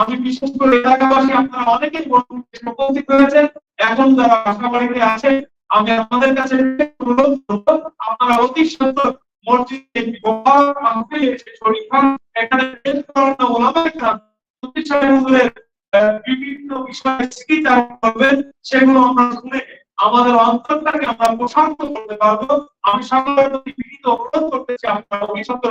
আমি বিশেষ করে, এলাকাবাসী আপনারা অনেকেই উপস্থিত হয়েছেন, এখন যারা আশা বাড়িতে আছে আমি আমাদের কাছে আপনারা অতি কেরাম বিভিন্ন বিষয়ে করবেন, সেগুলো আমরা আমাদের অন্তরটাকে আমরা প্রশান্ত করতে পারব। আমি সকলের প্রতি বিনীত অনুরোধ করতে চাই, আপনারা ওই সকল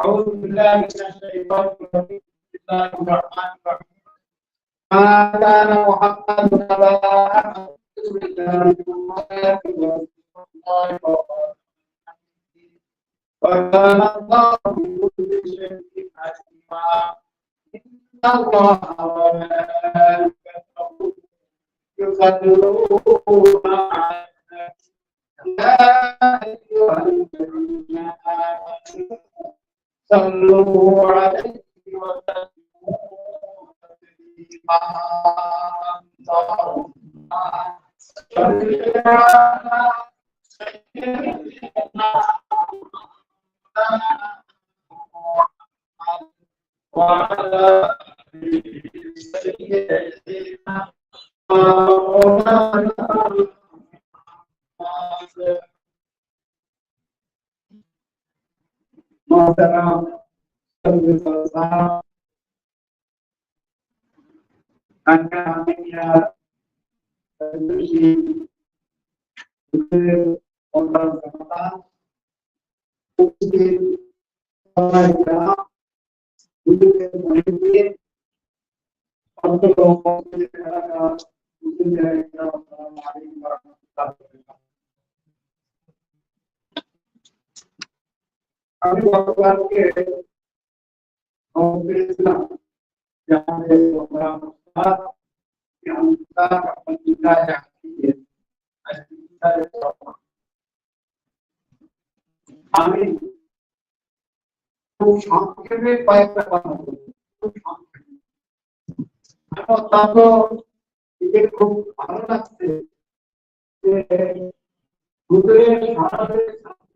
أعوذ بالله من الشيطان الرجيم بسم الله الرحمن الرحيم ما كان محمد أبا أحد رسول الله ولكن رسول الله وكان الله بكل شيء عليما إن الله وملائكته يصلون صلوا عليه وسلموا تسليما اللهم صل على سيدنا محمد وعلى آل سيدنا مولانا محمد محترم angkanya lebih orang kata mungkin orang yang mungkin mungkin untuk kelompok negara mungkin dari orang lain orang kita kami আমি ভগবানকে জানে আমি খুব সংক্ষেপে কয়েকটা কথা বলব। খুব সংক্ষেপে আমার অত্যন্ত নিজের খুব ভালো লাগছে যে গুগলের সমাজের ছাত্র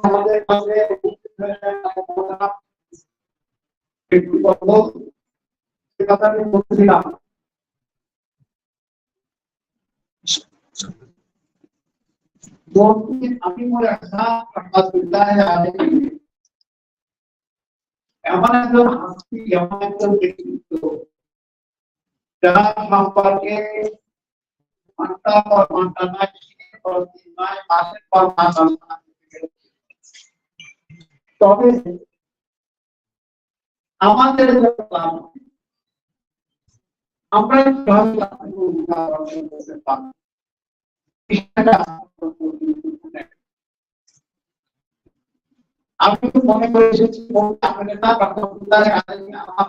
আমাদের কাছে একটু সে কথা আমি বলছিলাম আমি মনে হাসান এমন একজন হাসি, এমন একজন ব্যক্তিত্ব যার সম্পর্কে ঘণ্টা পর ঘণ্টা নয়, দিনের পর দিন নয়, মাসের পর মাস আলোচনা। তবে আমাদের আমরা আমি মনে করে এসেছি আমার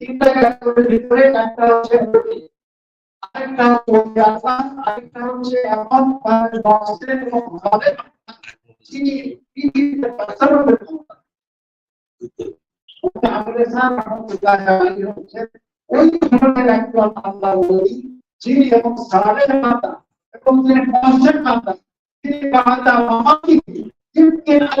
তিনটা ক্যাটাগরির ভিতরে একটা হচ্ছে আরেকটা হচ্ছে গাছা আরেকটা হচ্ছে এমন মানে বক্সের এবং ঘরে। যিনি এবং মাতা এবং মাতা, তিনি বাহাদা মামাকি তিনি আল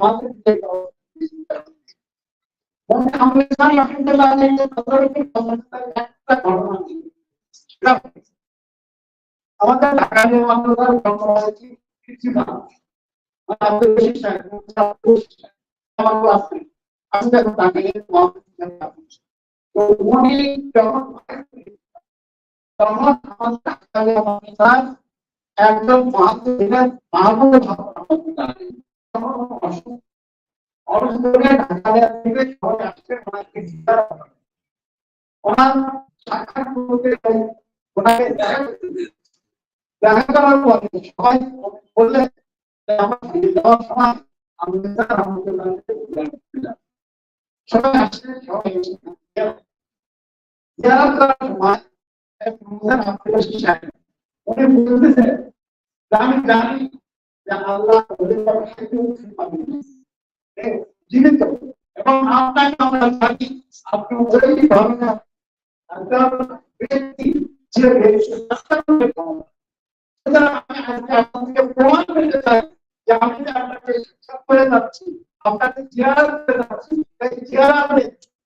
আমাদের ওনার সাক্ষাৎ করতে ওনাকে দেখা করার পরে সবাই বললে আমার ফিরে যাওয়ার সময় আমি স্যার আমাকে সবাই আসলে সবাই যারা করার সময় উনি বলতেছে আমি জানি যে আল্লাহ জীবিত এবং আপনাকে আমরা জানি আপনি ওই ধরনের ব্যক্তি যে আজকে প্রমাণ করতে চাই যে আমি আপনাকে শিক্ষা করে যাচ্ছি, আপনাকে জিয়ারত করে যাচ্ছি এই জিয়ারতে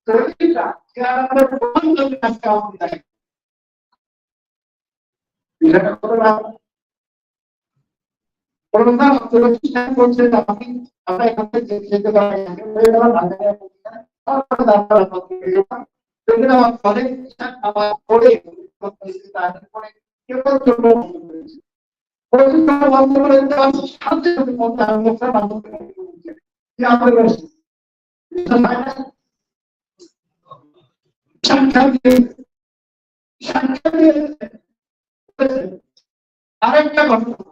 তৈরিটা জিয়ারতের প্রমাণ করতে আজকে আপনি দেয় এটা করে না প্রধান আব্দুল হোসেন আমি আমরা এখান থেকে যেতে পারি করেছে আরেকটা ঘটনা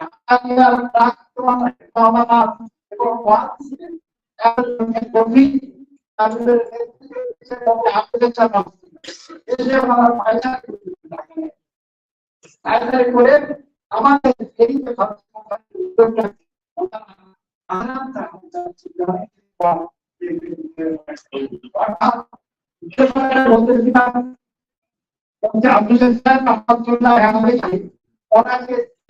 সঙ্গে প্রাক্তন মামানা এবং ওয়াসিলের একজনের কবি তাদের নেতৃত্বে আপনাদের জন্য এসে আমার ফায়দা ফায়দা করে আমাদের এই যে উদ্যোগটা আনন্দ বলতেছিলাম যে আব্দুল সাহেব ওনাকে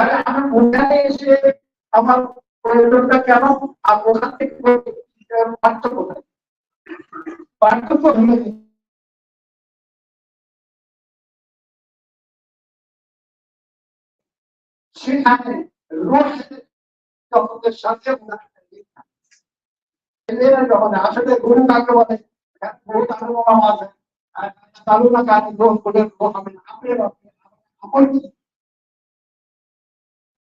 তাহলে আমার ওখানে এসে আমার প্রয়োজনটা কেন আর ওখান থেকে পার্থক্য? পার্থক্য সেখানে রোজ জগতের সাথে আসলে গরু কাকে বলে হ্যাঁ, গরু কাকে বলা আছে আপনি আপনি